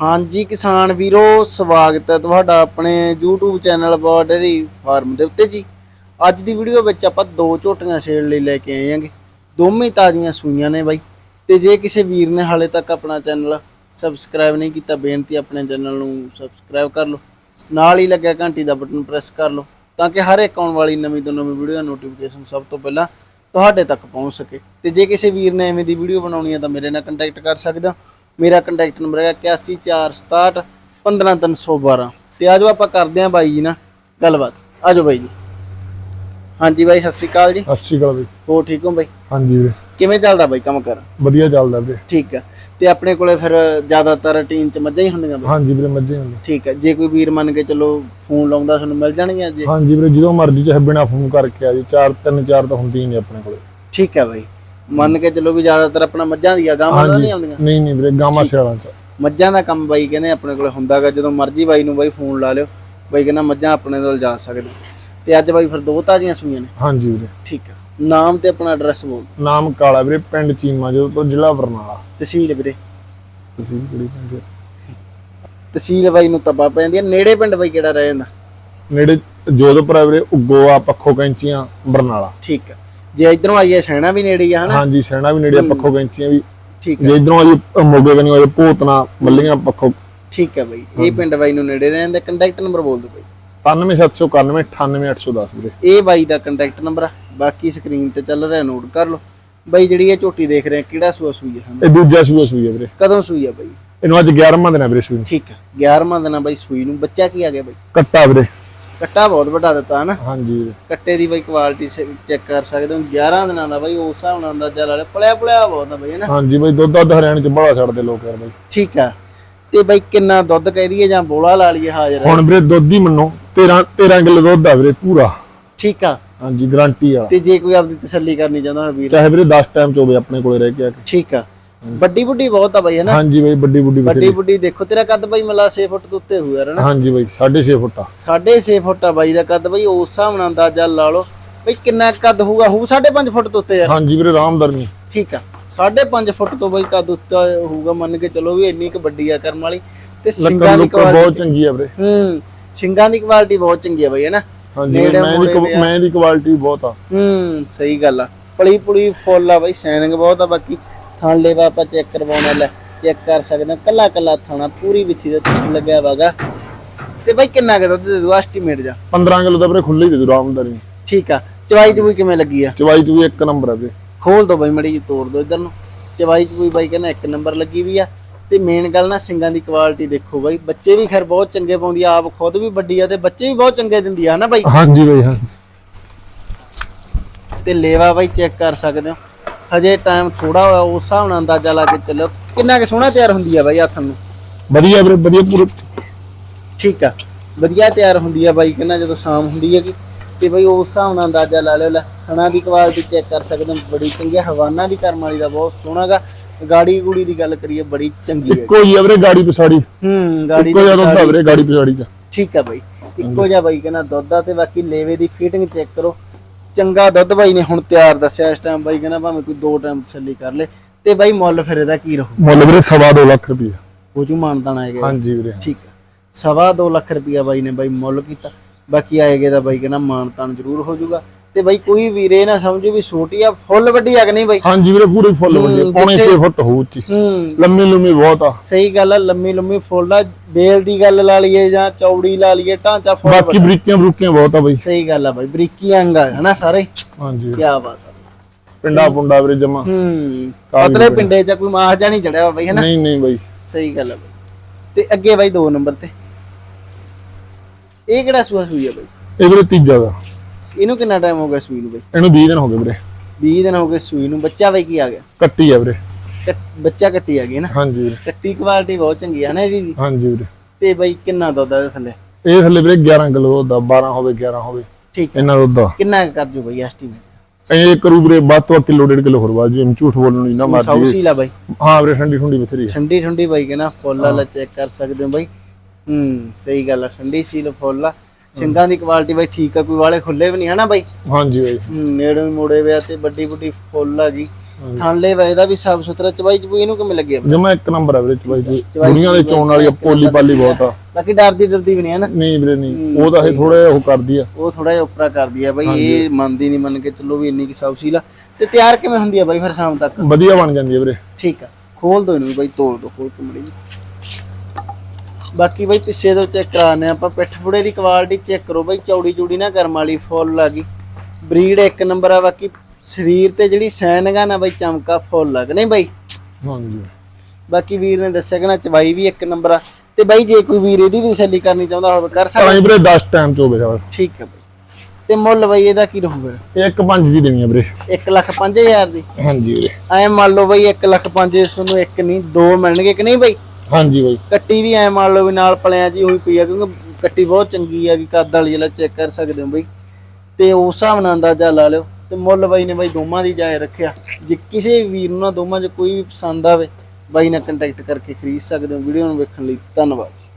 ਹਾਂਜੀ ਕਿਸਾਨ ਵੀਰੋ, ਸਵਾਗਤ ਹੈ ਤੁਹਾਡਾ ਆਪਣੇ YouTube ਚੈਨਲ ਬਾਰਡਰੀ ਫਾਰਮ ਦੇ ਉੱਤੇ ਜੀ। ਅੱਜ ਦੀ ਵੀਡੀਓ ਵਿੱਚ ਆਪਾਂ ਦੋ ਝੋਟੀਆਂ ਛੇੜ ਲਈ ਲੈ ਕੇ ਆਏ ਹਾਂਗੇ। ਦੋਵੇਂ ਤਾਜ਼ੀਆਂ ਸੂਈਆਂ ਨੇ ਬਾਈ। ਤੇ ਜੇ ਕਿਸੇ ਵੀਰ ਨੇ ਹਾਲੇ ਤੱਕ ਆਪਣਾ ਚੈਨਲ ਸਬਸਕ੍ਰਾਈਬ ਨਹੀਂ ਕੀਤਾ, ਬੇਨਤੀ ਆਪਣੇ ਚੈਨਲ ਨੂੰ ਸਬਸਕ੍ਰਾਈਬ ਕਰ ਲਓ। ਨਾਲ ਹੀ ਲੱਗਿਆ ਘੰਟੀ ਦਾ ਬਟਨ ਪ੍ਰੈਸ ਕਰ ਲਓ, ਤਾਂ ਕਿ ਹਰ ਇੱਕ ਆਉਣ ਵਾਲੀ ਨਵੀਂ ਤੋਂ ਨਵੀਂ ਵੀਡੀਓ ਨੋਟੀਫਿਕੇਸ਼ਨ ਸਭ ਤੋਂ ਪਹਿਲਾਂ ਤੁਹਾਡੇ ਤੱਕ ਪਹੁੰਚ ਸਕੇ। ਤੇ ਜੇ ਕਿਸੇ ਵੀਰ ਨੇ ਐਵੇਂ ਦੀ ਵੀਡੀਓ ਬਣਾਉਣੀ ਹੈ ਤਾਂ ਮੇਰੇ ਨਾਲ ਕੰਟੈਕਟ ਕਰ ਸਕਦੇ। ਹੋ ਮੇਰਾ ਕੰਟੈਕਟ ਨੰਬਰ ਹੈਗਾ 814661 15312 ਤੇ ਆਜੋ ਆਪਾਂ ਕਰਦੇ ਆਂ ਬਾਈ ਜੀ ਨਾਲ ਗੱਲਬਾਤ। ਆਜੋ ਬਾਈ ਜੀ। ਹਾਂਜੀ ਬਾਈ ਸਤਿ ਸ਼੍ਰੀ ਅਕਾਲ ਜੀ। ਸਤਿ ਸ਼੍ਰੀ ਅਕਾਲ ਬਈ। ਹੋ ਠੀਕ ਹੋ ਬਾਈ? ਹਾਂਜੀ ਵੀਰੇ। ਕਿਵੇਂ ਚੱਲਦਾ ਬਾਈ ਕੰਮ ਕਰ? ਵਧੀਆ ਚੱਲਦਾ ਵੀਰੇ। ਠੀਕ ਹੈ ਤੇ ਆਪਣੇ ਕੋਲੇ ਫਿਰ ਜ਼ਿਆਦਾਤਰ ਟੀਮ ਚ ਮੱਝਾਂ ਹੀ ਹੁੰਦੀਆਂ ਬਾਈ? ਹਾਂਜੀ ਵੀਰੇ ਮੱਝੇ ਹੁੰਦੇ ਠੀਕ ਹੈ ਜੇ ਕੋਈ ਵੀਰ ਮੰਨ ਕੇ ਚਲੋ ਫੋਨ ਲਾਉਂਦਾ ਤੁਹਾਨੂੰ ਮਿਲ ਜਾਣਗੀਆਂ ਜੀ? ਹਾਂਜੀ ਵੀਰੇ ਜਦੋਂ ਮਰਜ਼ੀ ਚਾਹੇ ਬਿਨਾ ਫੋਨ ਕਰਕੇ ਆ ਜੀ। ਚਾਰ ਤਿੰਨ ਚਾਰ ਤਾਂ ਹੁੰਦੀ ਨਹੀਂ ਆਪਣੇ ਕੋਲੇ। ਠੀਕ ਹੈ ਬਾਈ। ਮੰਨ ਕੇ ਚਲੋ ਵੀ ਜ਼ਿਆਦਾਤਰ ਆਪਣਾ ਮੱਝਾਂ ਦੀਆਂ ਗਾਵਾਂ ਦਾ ਨਹੀਂ ਆਉਂਦੀਆਂ? ਨਹੀਂ ਨਹੀਂ ਵੀਰੇ ਗਾਮਾ ਸਿਆਲਾਂ ਚ। ਮੱਝਾਂ ਦਾ ਕੰਮ ਬਾਈ ਕਹਿੰਦੇ ਆਪਣੇ ਕੋਲ ਹੁੰਦਾਗਾ ਜਦੋਂ ਮਰਜ਼ੀ ਬਾਈ ਨੂੰ ਬਾਈ ਫੋਨ ਲਾ ਲਿਓ ਬਾਈ ਕਹਿੰਦਾ ਮੱਝਾਂ ਆਪਣੇ ਕੋਲ ਜਾ ਸਕਦੇ ਤੇ ਅੱਜ ਬਾਈ ਫਿਰ ਦੋ ਤਾਜ਼ੀਆਂ ਸੂਈਆਂ ਨੇ। ਹਾਂਜੀ ਵੀਰੇ। ਠੀਕ ਆ। ਨਾਮ ਤੇ ਆਪਣਾ ਐਡਰੈਸ ਬੋਲ ਨਾਮ ਕਾਲਾ ਵੀਰੇ ਪਿੰਡ ਚੀਮਾ ਜਦੋਂ ਤੋਂ ਜ਼ਿਲ੍ਹਾ ਬਰਨਾਲਾ। ਤਹਿਸੀਲ ਵੀਰੇ। ਤੁਸੀਂ ਕਿਹੜੀ ਪਿੰਡ ਦੇ? ਤਹਿਸੀਲ ਬਾਈ ਨੂੰ ਤੱਬਾ ਪੈਂਦੀ ਆ। ਨੇੜੇ ਪਿੰਡ ਬਾਈ ਕਿਹੜਾ ਰਹਿ ਜਾਂਦਾ? ਨੇੜੇ ਜੋਧਪੁਰ ਵੀਰੇ ਉਗੋਆ ਪੱਖੋ ਕੈਂਚੀਆਂ ਬਰਨਾਲਾ। ਠੀਕ ਆ। ਜੇ ਇਧਰੋਂ ਆਈਏ ਸੈਣਾ ਵੀ ਨੇੜੇ ਹੀ ਆ ਹਨਾ? ਹਾਂਜੀ ਸੈਣਾ ਵੀ ਨੇੜੇ ਆ, ਪੱਖੋ ਕੈਂਚੀਆਂ ਵੀ। ਠੀਕ ਜੇ ਇਧਰੋਂ ਆਜੀ ਮੋਗੇ ਕਨੀ ਆਜੇ ਭੂਤਨਾ ਮੱਲੀਆਂ ਪੱਖੋ। ਠੀਕ ਆ ਬਾਈ। ਇਹ ਪਿੰਡ ਬਾਈ ਨੂੰ ਨੇੜੇ ਰਹਿੰਦਾ ਕੰਟੈਕਟ ਨੰਬਰ ਬੋਲ ਦਿਓ ਬਾਈ। 97791 98810 ਵੀਰੇ। ਇਹ ਬਾਈ ਦਾ ਕੰਟੈਕਟ ਨੰਬਰ ਆ। ਬਾਕੀ ਸਕਰੀਨ ਤੇ ਚੱਲ ਰਿਹਾ ਨੋਟ ਕਰ ਲਓ। ਬਾਈ ਜਿਹੜੀ ਇਹ ਝੋਟੀ ਦੇਖ ਰਹੇ ਆ ਕਿਹੜਾ ਸੂਆ ਸੂਈ ਸਾਨੂੰ ਇਹ ਦੂਜਾ ਸੂਆ ਸੂਈ ਹੈ ਵੀਰੇ। ਕਦੋਂ ਸੂਈ ਆ ਬਾਈ? ਇਹਨੂੰ ਅੱਜ 11ਵਾਂ ਦਿਨ ਹੈ ਵੀਰੇ ਸੂਈ। ਠੀਕ ਆ। 11ਵਾਂ ਦਿਨ ਆ ਬਾਈ ਸੂਈ ਨੂੰ। ਬੱਚਾ ਕੀ ਆ ਗਿਆ ਬਾਈ? ਕੱਟਾ ਵੀਰੇ। ਕੱਟਾ ਬਹੁਤ ਵੱਡਾ ਦਿੱਤਾ ਹਨਾ? ਹਾਂਜੀ। ਵੀਰੇ ਕੱਟੇ ਦੀ ਬਾਈ ਕੁਆਲਿਟੀ ਚੈੱਕ ਕਰ ਸਕਦੇ ਹੋ 11 ਦਿਨਾਂ ਦਾ ਬਾਈ ਉਸ ਹਿਸਾਬ ਨਾਲ ਅੰਦਾਜ਼ਾ ਲਾ ਲਿਆ ਪਲਿਆ ਪਲਿਆ ਬਹੁਤ ਆ ਬਾਈ ਹਨਾ? ਹਾਂਜੀ ਬਈ ਦੁੱਧ ਦੱਧ ਹਰਿਆਣੇ ਚ ਬੜਾ ਛੱਡਦੇ ਲੋਕ ਯਾਰ ਬਈ। ਠੀਕ ਆ। ਤੇ ਬਾਈ ਕਿੰਨਾ ਦੁੱਧ ਕਹਿ ਦਈਏ ਜਾਂ ਬੋਲਾ ਲਾ ਲਈਏ ਹਾਜ਼ਰ? ਹੁਣ ਵੀਰੇ ਦੁੱਧ ਹੀ ਮੰਨੋ 13 13 ਕਿਲੋ ਦੁੱਧ ਆ ਵੀਰੇ ਪੂਰਾ। ਠੀਕ ਆ। ਹਾਂਜੀ ਗਾਰੰਟੀ ਵਾਲਾ। ਤੇ ਜੇ ਕੋਈ ਆਪਦੀ ਤਸੱਲੀ ਕਰਨੀ ਚਾਹੁੰਦਾ ਹੋਵੇ ਵੀਰ। ਚਾਹੇ ਵੀਰੇ 10 ਟਾਈਮ ਚ ਹੋਵੇ ਆਪਣੇ ਕੋਲੇ ਰਹਿ ਕੇ ਆ ਕੇ। ਠੀਕ ਆ। ਵੱਡੀ ਬੁੱਢੀ ਬਹੁਤ ਆ ਬਾਈ ਹਨਾ ਹਾਂਜੀ ਬਈ ਵੱਡੀ ਵੱਡੀ ਵੱਡੀ ਬੁੱਢੀ ਦੇਖੋ ਤੇਰਾ ਕੱਦ ਬਾਈ ਮਲਾ 6 ਫੁੱਟ ਤੋਂ ਉੱਤੇ ਹੋਊ ਯਾਰ ਹਨਾ ਹਾਂਜੀ ਬਈ 6.5 ਫੁੱਟ ਆ। 6.5 ਫੁੱਟ ਆ ਬਾਈ ਦਾ ਕੱਦ ਬਾਈ ਉਸ ਹਿਸਾਬ ਨਾਲ ਅੰਦਾਜ਼ਾ ਲਾ ਲਓ। ਬਈ ਕਿੰਨਾ ਕੱਦ ਹੋਊਗਾ? ਹੋਊ 5.5 ਫੁੱਟ ਤੋਂ ਉੱਤੇ ਯਾਰ। ਹਾਂਜੀ ਵੀਰੇ ਰਾਮਦਰਮੀ ਠੀਕ ਆ। 5.5 ਫੁੱਟ ਤੋਂ ਬਈ ਕੱਦ ਉੱਚਾ ਹੋਊਗਾ ਮੰਨ ਕੇ ਚਲੋ ਵੀ ਇੰਨੀ ਕੁ ਵੱਡੀ ਆ ਕਰਮ ਵਾਲੀ। ਤੇ ਸਿੰਗਾਂ ਦੀ ਲੁੱਕੜ ਬਹੁਤ ਕੁਆਲਿਟੀ ਚੰਗੀ ਆ ਵੀਰੇ। ਹੂੰ ਸਿੰਗਾਂ ਦੀ ਕੁਆਲਿਟੀ ਬਹੁਤ ਚੰਗੀ ਆ ਬਈ ਹੈ ਨਾ? ਹਾਂਜੀ ਮੈਂ ਦੀ ਕੁਆਲਿਟੀ ਬਹੁਤ ਆ। ਹੂੰ ਸਹੀ ਗੱਲ ਆ। ਪਲੀ ਪੁਲੀ ਫੁੱਲ ਆ ਬਈ ਸੈਨਿੰਗ ਬਹੁਤ ਆ ਬਾਕੀ। ਥਣ ਲੈਵਾ ਆਪਾਂ ਚੈੱਕ ਕਰਵਾਉਣਾ ਲੈ ਚੈੱਕ ਕਰ ਸਕਦੇ ਹਾਂ। ਕੱਲਾ ਕੱਲਾ ਥਾਣਾ ਪੂਰੀ ਵਿੱਥੀ ਦੇ ਥਣ ਲੱਗਿਆ ਵਾਗਾ। ਤੇ ਬਈ ਕਿੰਨਾ ਕੁ ਦੁੱਧ ਦੇ ਦੋ ਐਸਟੀਮੇਟ ਜਾ। 15 ਕਿਲੋ ਦਾ ਵੀਰੇ ਖੁੱਲੇ ਹੀ ਦੇ ਦੂ ਰਾਮਦਰਮੀ ਠੀਕ ਆ। ਚਵਾਈ ਚ ਵੀ ਕਿਵੇਂ ਲੱਗੀ ਆ? ਚਵਾਈ ਚ ਵੀ ਇੱਕ ਨੰਬਰ ਆ ਵੀਰੇ। ਖੋਲ ਦੋ ਬਈ ਮੜੀ ਜੀ ਤੋੜ ਦੋ ਇਧਰ ਨੂੰ। ਚਵਾਈ ਚ ਵੀ ਬਾਈ ਕਹਿੰਦਾ ਇੱਕ ਨੰਬਰ ਲੱਗੀ ਵੀ ਆ। ਤੇ ਮੇਨ ਗੱਲ ਨਾ ਸਿੰਗਾਂ ਦੀ ਕੁਆਲਿਟੀ ਦੇਖੋ ਬਾਈ। ਬੱਚੇ ਵੀ ਖੈਰ ਬਹੁਤ ਚੰਗੇ ਪਾਉਂਦੀ ਆ ਆਪ ਖੁਦ ਵੀ ਵੱਡੀ ਆ ਤੇ ਬੱਚੇ ਵੀ ਬਹੁਤ ਚੰਗੇ ਦਿੰਦੀ ਆ ਨਾ ਬਾਈ? ਹਾਂਜੀ ਬਈ ਹਾਂ। ਤੇ ਲੇਵਾ ਬਾਈ ਚੈੱਕ ਕਰ ਸਕਦੇ ਹੋ। ਹਜੇ ਟਾਈਮ ਥੋੜਾ ਹੋਇਆ ਉਸ ਹਿਸਾਬ ਨਾਲ ਅੰਦਾਜ਼ਾ ਲਾ ਕੇ ਚੱਲੋ। ਕਿੰਨਾ ਕਿ ਸੋਹਣਾ ਤਿਆਰ ਹੁੰਦੀ ਆ ਬਾਈ ਹੱਥ ਨੂੰ ਵਧੀਆ ਵੀਰੇ ਵਧੀਆ ਪੂਰੇ। ਠੀਕ ਆ। ਵਧੀਆ ਤਿਆਰ ਹੁੰਦੀ ਆ ਬਾਈ ਕਹਿੰਦਾ ਜਦੋਂ ਸ਼ਾਮ ਹੁੰਦੀ ਹੈ ਕਿ ਤੇ ਬਾਈ ਉਸ ਹਿਸਾਬ ਨਾਲ ਅੰਦਾਜ਼ਾ ਲਾ ਲਿਓ ਲੈ ਥਣਾ ਦੀ ਕੁਆਲਿਟੀ ਚੈੱਕ ਕਰ ਸਕਦੇ ਹੋ। ਬੜੀ ਚੰਗੀ ਆ ਹਵਾਨਾ ਵੀ ਕਰਮ ਵਾਲੀ ਦਾ ਬਹੁਤ ਸੋਹਣਾਗਾ ਗਾੜੀ ਗੂੜੀ ਦੀ ਗੱਲ ਕਰੀਏ ਬੜੀ ਚੰਗੀ ਹੈ ਹੀ ਆ ਵੀਰੇ ਗਾੜੀ ਪਿਛਾੜੀ। ਹੂੰ ਗਾੜੀ ਇੱਕੋ ਦੀ ਆ ਸਾਰੀ- ਵੀਰੇ ਗਾੜੀ ਪਿਛਾੜੀ ਚ। ਠੀਕ ਆ ਬਾਈ। ਇੱਕੋ ਜਿਹਾ ਬਾਈ ਕਹਿੰਦਾ ਦੁੱਧ ਆ ਤੇ ਬਾਕੀ ਲੇਵੇ ਦੀ ਫਿਟਿੰਗ ਚੈੱਕ ਕਰੋ। ਚੰਗਾ ਦੁੱਧ ਬਾਈ ਨੇ ਹੁਣ ਤਿਆਰ ਦੱਸਿਆ ਇਸ ਟਾਈਮ ਬਾਈ ਕਹਿੰਦਾ ਭਾਵੇਂ ਕੋਈ ਦੋ ਟਾਈਮ ਤਸੱਲੀ ਕਰ ਲੇ। ਤੇ ਬਾਈ ਮੁੱਲ ਫਿਰ ਇਹਦਾ ਕੀ ਰਹੂ? ਮੁੱਲ ਵੀਰੇ ਸਵਾ ਦੋ ਲੱਖ ਰੁਪਏ ਉਹ ਜੂ ਮਾਨਤਾਨ ਆਏਗਾ। ਹਾਂਜੀ ਵੀਰੇ। ਠੀਕ ਸਵਾ ਦੋ ਲੱਖ ਰੁਪਿਆ ਬਾਈ ਨੇ ਬਾਈ ਮੁੱਲ ਕੀਤਾ। ਬਾਕੀ ਆਏਗੇ ਦਾ ਬਾਈ ਕਹਿੰਦਾ ਮਾਨਤਾਨ ਜ਼ਰੂਰ ਹੋ ਜਾਊਗਾ। ਤੇ ਬਾਈ ਕੋਈ ਵੀਰੇ ਨਾ ਸਮਝੋ ਵੀ ਛੋਟੀ ਆ ਫੁੱਲ ਵੱਡੀ ਆ ਕਿ ਨਹੀਂ ਬਾਈ? ਹਾਂਜੀ ਵੀਰੇ ਪੂਰੀ ਫੁੱਲ ਵੱਡੀ ਆ, ਪੌਣੇ 6 ਫੁੱਟ ਹੋਊ ਉੱਚੀ। ਲੰਮੀ ਲੰਮੀ ਬਹੁਤ ਆ। ਸਹੀ ਗੱਲ ਆ ਲੰਮੀ ਲੰਮੀ ਫੁੱਲ ਆ ਬੇਲ ਦੀ ਗੱਲ ਲਾ ਲਈਏ ਜਾਂ ਚੌੜੀ ਲਾ ਲਈਏ ਢਾਂਚਾ ਫੁੱਲ ਬਾਕੀ ਬਰੀਕੀਆਂ ਬਰੂਕੀਆਂ ਬਹੁਤ ਆ ਬਈ। ਸਹੀ ਗੱਲ ਆ ਬਾਈ ਬਰੀਕੀ ਅੰਗ ਆ ਹਨਾ ਸਾਰੇ? ਹਾਂਜੀ। ਕੀ ਬਾਤ ਆ। ਪਿੰਡਾ ਪੁੰਡਾ ਵੀਰੇ ਜਮਾ। ਹੂੰ ਕਾਫੀ ਪਤਲੇ ਪਿੰਡੇ। ਚ ਕੋਈ ਮਾਹ ਜਾਂ ਨਹੀਂ ਚੜਿਆ ਵਾ ਬਾਈ ਹਨਾ? ਨਹੀਂ ਨਹੀਂ ਬਈ। ਸਹੀ ਗੱਲ ਆ ਬਾਈ। ਤੇ ਅੱਗੇ ਬਾਈ ਦੋ ਨੰਬਰ ਤੇ। ਇਹ ਕਿਹੜਾ ਸੂਆ ਸੂਈ ਆ ਬਾਈ? ਇਹ ਵੀਰੇ ਤੀਜਾ ਵਾ ਇਹਨੂੰ ਕਿੰਨਾ ਟਾਈਮ ਹੋ ਗਿਆ ਸੂਈ ਨੂੰ ਬਾਈ? ਇਹਨੂੰ 20 ਦਿਨ ਹੋ ਗਏ ਵੀਰੇ। 20 ਦਿਨ ਹੋ ਗਏ ਸੂਈ ਨੂੰ। ਬੱਚਾ ਬਾਈ ਕੀ ਆ ਗਿਆ? ਕੱਟੀ ਆ ਵੀਰੇ। ਕੱਟ- ਬੱਚਾ ਕੱਟੀ ਆ ਗਈ ਨਾ? ਹਾਂਜੀ ਵੀਰੇ। ਕੱਟੀ ਕੁਆਲਿਟੀ ਬਹੁਤ ਚੰਗੀ ਆ ਨਾ ਇਹਦੀ ਵੀ। ਹਾਂਜੀ ਵੀਰੇ। ਤੇ ਬਾਈ ਕਿੰਨਾ ਦੁੱਧ ਆ ਇਹਦੇ ਥੱਲੇ? ਇਹ ਥੱਲੇ ਵੀਰੇ 11 ਕਿਲੋ ਦਾ 12 ਹੋਵੇ 11 ਹੋਵੇ। ਠੀਕ ਹੈ ਇਹਨਾਂ ਦੁੱਧ ਦਾ ਕਿੰਨਾ ਕੁ ਕਰ ਜੂ ਬਾਈ ਐਸਟੀਮੇਟ ਇਹ ਕਰੂ ਵੀਰੇ ਵੱਧ ਤੋਂ ਵੱਧ ਕਿਲੋ ਡੇਢ ਕਿਲੋ ਹੋਰ ਬਾਅਦ ਜੀ। ਝੂਠ ਬੋਲਣ ਨਹੀਂ ਨਾ ਮਾਰਦੀ ਸੌਸੀ ਲਾ ਬਾਈ। ਹਾਂ ਵੀਰੇ ਠੰਡੀ ਠੰਡੀ ਬਥੇਰੀ ਆ। ਠੰਡੀ ਠੰਡੀ ਬਾਈ ਕਹਿੰਦਾ ਫੁੱਲ ਵਾਲਾ ਚੈੱਕ ਕਰ ਸਕਦੇ ਹੋ ਬਾਈ। ਹੂੰ ਸਹੀ ਗੱਲ ਆ ਠੰਡੀ ਸੀਲ ਫੁੱਲ ਆ। ਸਿੰਗਾਂ ਦੀ ਕੁਆਲਿਟੀ ਬਾਈ ਠੀਕ ਆ ਕੋਈ ਵਾਲੇ ਖੁੱਲੇ ਵੀ ਨਹੀਂ ਹਨਾ ਬਾਈ? ਹਾਂਜੀ ਬਾਈ। ਨੇੜੇ ਵੀ ਮੋੜੇ ਵਿਆ ਤੇ ਵੱਡੀ ਵੱਡੀ ਫੁੱਲ ਆ ਜੀ। ਥਾਂਲੇ ਵਾ ਇਹਦਾ ਵੀ ਸਾਫ਼ ਸੁਥਰਾ ਚਵਾਈ ਚਬੂਈ ਇਹਨੂੰ ਕਿਵੇਂ ਲੱਗਿਆ ਜਮਾ ਇੱਕ ਨੰਬਰ ਹੈ ਵੀਰੇ ਚਵਾਈ ਚ ਚਵਾਈ ਦੁਨੀਆ ਦੇ ਚੋਣ ਵਾਲੀ ਆ, ਪੋਲੀ ਪਾਲੀ ਬਹੁਤ ਆ। ਬਾਕੀ ਡਰਦੀ ਡਰਦੀ ਵੀ ਨਹੀਂ ਹੈ ਨਾ ਨਹੀਂ ਵੀਰੇ ਨਹੀਂ। ਉਹ ਤਾਂ ਇਹ ਥੋੜਾ ਉਹ ਕਰਦੀ ਆ। ਉਹ ਥੋੜਾ ਜਿਹਾ ਉਪਰਾ ਕਰਦੀ ਆ ਬਾਈ ਇਹ ਮੰਨਦੀ ਨਹੀਂ ਮੰਨ ਕੇ ਚੱਲੋ ਵੀ ਇੰਨੀ ਕਿ ਸਾਫ਼ ਆ। ਤੇ ਤਿਆਰ ਕਿਵੇਂ ਹੁੰਦੀ ਆ ਬਾਈ ਫਿਰ ਸ਼ਾਮ ਤੱਕ? ਵਧੀਆ ਬਣ ਜਾਂਦੀ ਹੈ ਵੀਰੇ। ਠੀਕ ਆ। ਖੋਲ ਦੋ ਇਹਨੂੰ ਬਾਈ ਤੋੜ ਦੋ ਖੋਲ ਕੇ ਮੜੀ ਬਾਕੀ ਬਾਈ ਪਿੱਛੇ ਤੋਂ ਚੈੱਕ ਕਰਾਣੇ ਆਪਾਂ ਪਿੱਠ ਫੁੜੇ ਦੀ ਕੁਆਲਿਟੀ ਚੈੱਕ ਕਰੋ ਬਾਈ ਚੌੜੀ ਚੂੜੀ ਨਾ ਕਰਮ ਵਾਲੀ ਫੁੱਲ ਆ ਗਈ। ਬਰੀਡ ਇੱਕ ਨੰਬਰ ਆ ਬਾਕੀ ਸਰੀਰ ਤੇ ਜਿਹੜੀ ਸੈਨਗਾ ਨਾ ਬਾਈ ਚਮਕਾ ਫੁੱਲ ਲੱਗ ਨਹੀਂ ਬਾਈ? ਹਾਂਜੀ। ਬਾਕੀ ਵੀਰ ਨੇ ਦੱਸਿਆ ਕਿ ਨਾ ਚਵਾਈ ਵੀ ਇੱਕ ਨੰਬਰ ਆ। ਤੇ ਬਾਈ ਜੇ ਕੋਈ ਵੀਰ ਇਹਦੀ ਵੀ ਤਸੱਲੀ ਕਰਨੀ ਚਾਹੁੰਦਾ ਹੋਵੇ ਕਰ ਸਕਦਾ? ਹੀ ਵੀਰੇ 10 ਟਾਈਮ ਚ ਹੋਵੇ ਸਰ। ਠੀਕ ਹੈ ਬਾਈ। ਤੇ ਮੁੱਲ ਬਾਈ ਇਹਦਾ ਕੀ ਰਹੂਗਾ ਇੱਕ ਪੰਜ ਦੀ ਦੇਣੀ ਆ ਵੀਰੇ। 1 ਲੱਖ 5000 ਦੀ? ਹਾਂਜੀ ਵੀਰੇ। ਐ ਮੰਨ ਲਓ ਬਾਈ 1 ਲੱਖ 5 ਤੁਹਾਨੂੰ ਇੱਕ ਨਹੀਂ ਦੋ ਮਿਲਣਗੇ ਕਿ ਨਹੀਂ ਬਾਈ? ਹਾਂਜੀ ਬਾਈ। ਕੱਟੀ ਵੀ ਐ ਮੰਨ ਲਓ ਵੀ ਨਾਲ ਪਲਿਆਂ ਜੀ ਹੋਈ ਪਈ ਆ, ਕਿਉਂਕਿ ਕੱਟੀ ਬਹੁਤ ਚੰਗੀ ਆ ਕਿ ਕੱਦ ਵਾਲੀ ਜਿਹੜਾ ਚੈੱਕ ਕਰ ਸਕਦੇ ਹੋ ਬਾਈ। ਤੇ ਉਸ ਹਿਸਾਬ ਨਾਲ ਅੰਦਾਜ਼ਾ ਲਾ ਲਿਓ। ਤੇ ਮੁੱਲ ਬਾਈ ਨੇ ਬਾਈ ਦੋਵਾਂ ਦੀ ਜਾਇ ਰੱਖਿਆ। ਜੇ ਕਿਸੇ ਵੀਰ ਨੂੰ ਨਾ ਦੋਵਾਂ 'ਚ ਕੋਈ ਵੀ ਪਸੰਦ ਆਵੇ, ਬਾਈ ਨਾਲ ਕੰਟੈਕਟ ਕਰਕੇ ਖਰੀਦ ਸਕਦੇ ਹੋ। ਵੀਡੀਓ ਨੂੰ ਵੇਖਣ ਲਈ ਧੰਨਵਾਦ ਜੀ।